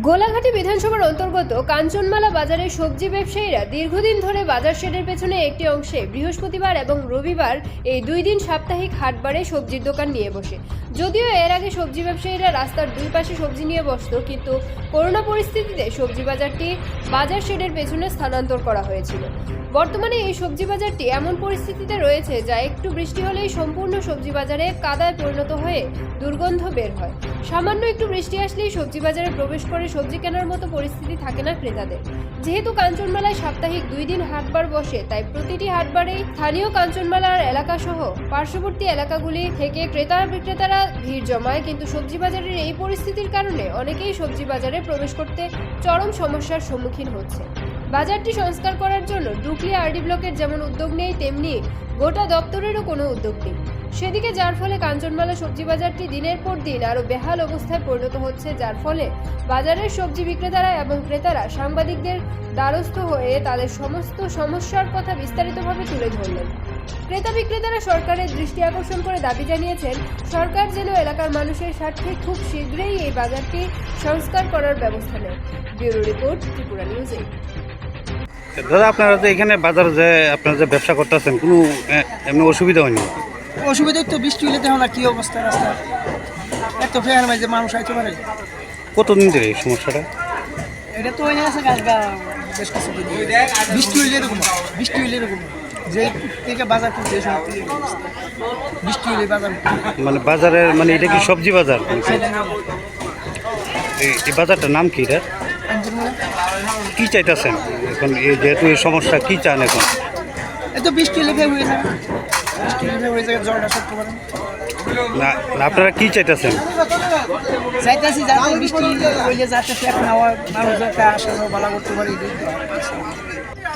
গোলাঘাটি বিধানসভার অন্তর্গত কাঞ্চনমালা বাজারের সবজি ব্যবসায়ীরা দীর্ঘদিন ধরে বাজার শেডের পেছনে একটি অংশে বৃহস্পতিবার এবং রবিবার এই দুই দিন সাপ্তাহিক হাটবারে সবজির দোকান নিয়ে বসে। যদিও এর আগে সবজি ব্যবসায়ীরা রাস্তার দুই পাশে সবজি নিয়ে বসতো, কিন্তু করোনা পরিস্থিতিতে সবজি বাজারটি বাজার শেডের পেছনে স্থানান্তর করা হয়েছিল। বর্তমানে এই সবজি বাজারটি এমন পরিস্থিতিতে রয়েছে যা একটু বৃষ্টি হলেই সম্পূর্ণ সবজি বাজারে কাদায় পরিণত হয়ে দুর্গন্ধ বের হয়। সামান্য একটু বৃষ্টি আসলেই সবজি বাজারে প্রবেশ করে সবজি কেনার মতো পরিস্থিতি থাকে না ক্রেতাদের। যেহেতু কাঞ্চনমালায় সাপ্তাহিক দুই দিন হাটবার বসে, তাই প্রতিটি হাটবারেই স্থানীয় কাঞ্চনমালার এলাকা সহ পার্শ্ববর্তী এলাকাগুলি থেকে ক্রেতা বিক্রেতারা ভিড় জমায়, কিন্তু সবজি বাজারের এই পরিস্থিতির কারণে অনেকেই সবজি বাজারে প্রবেশ করতে চরম সমস্যার সম্মুখীন হচ্ছে। বাজারটি সংস্কার করার জন্য ডুকলি আরডি ব্লকের যেমন উদ্যোগ নেই, তেমনি গোটা দপ্তরেরও কোনো উদ্যোগ নেই। সেদিকে যার ফলে কাঞ্চনমালা সবজি বাজারটি দিনের পর দিন আরও বেহাল অবস্থায় পরিণত হচ্ছে, যার ফলে বাজারের সবজি বিক্রেতারা এবং ক্রেতারা সাংবাদিকদের দ্বারস্থ হয়ে তাদের সমস্ত সমস্যার কথা বিস্তারিতভাবে তুলে ধরলেন। ক্রেতা বিক্রেতারা সরকারের দৃষ্টি আকর্ষণ করে দাবি জানিয়েছেন, সরকার যেন এলাকার মানুষের স্বার্থে খুব শীঘ্রই এই বাজারটি সংস্কার করার ব্যবস্থা নেয়। ব্যুরো রিপোর্ট, ত্রিপুরা নিউজ দাদা, আপনারা যে এখানে বাজার যে আপনারা যে ব্যবসা করতেছেন, কোনো এমনি অসুবিধা হয়নি? অসুবিধা তো বৃষ্টি হইলে দেখো না কি অবস্থা রাস্তা। এত ফেয়ার মাঝে মানুষ আইতে পারে। কতদিন ধরে এই সমস্যাটা? এটা তো হয়ে গেছে গাছ বেশ কিছু বৃষ্টি হইলে এরকম বৃষ্টি হইলে এরকম যে থেকে বাজার করছে। বৃষ্টি বাজার মানে বাজারের মানে এটা কি সবজি বাজার? এই বাজারটার নাম কি এটা? কি চাইতেছেন? এখন যেহেতু এই সমস্যা কি চান এখন? এই তো বৃষ্টি ফের হয়ে যাবে। বৃষ্টি হয়ে যাবে জলটা না আপনারা কি চাইতেছেন? চাইতেছি যাতে বৃষ্টি হইলে যাতে ফের নেওয়া মানুষ যাতে আসা করতে পারে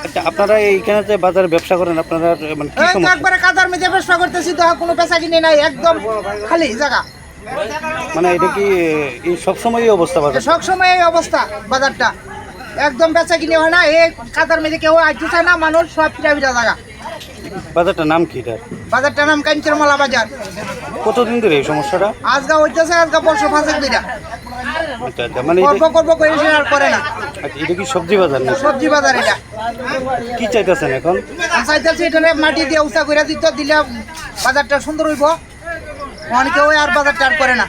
আচ্ছা আপনারা এইখানে যে বাজারে ব্যবসা করেন আপনারা মানে কি সমস্যা? একবারে কাদার মধ্যে ব্যবসা করতেছি তো কোনো পেশা কিনে নাই একদম খালি জায়গা। মানে এটা কি এই সবসময় অবস্থা বাজার? সব সময় এই অবস্থা বাজারটা। একদম বেচা কিনে হয় না এই কাদার মধ্যে কেউ আসতে চায় না মানুষ সব ফিরা ফিরা জায়গা। বাজারটার নাম কি এটা বাজারটার নাম কাঞ্চনমালা বাজার। কতদিন ধরে এই সমস্যাটা? আজগা হইতেছে আজগা বর্ষা ফাঁসেক দিটা আচ্ছা আচ্ছা মানে এটা করব করে সে আর করে না। আচ্ছা এটা কি সবজি বাজার না সবজি বাজার এটা। কি চাইতেছেন এখন? চাইতেছি এটা মাটি দিয়ে উঁচা করে দিত দিলে বাজারটা সুন্দর হইব। অনেকে ওই আর বাজারটা আর করে না।